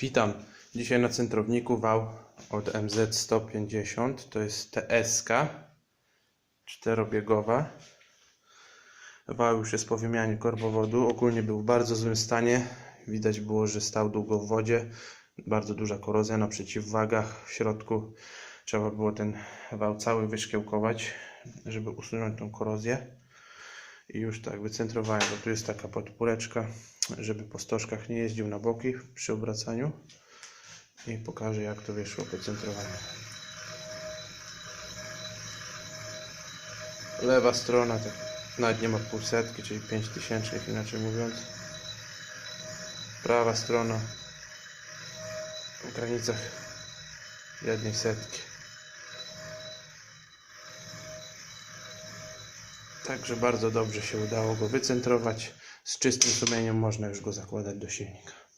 Witam. Dzisiaj na centrowniku wał od MZ150. To jest TSK czterobiegowa. Wał już jest po wymianie korbowodu. Ogólnie był w bardzo złym stanie. Widać było, że stał długo w wodzie. Bardzo duża korozja na przeciwwagach. W środku trzeba było ten wał cały wyszkiełkować, żeby usunąć tą korozję. I już tak wycentrowałem, bo tu jest taka podpóreczka, żeby po stożkach nie jeździł na boki przy obracaniu. I pokażę jak to wyszło po centrowaniu. Lewa strona, tak nawet nie ma pół setki, czyli 5 tysięcznych inaczej mówiąc. Prawa strona w granicach jednej setki. Także bardzo dobrze się udało go wycentrować. Z czystym sumieniem można już go zakładać do silnika.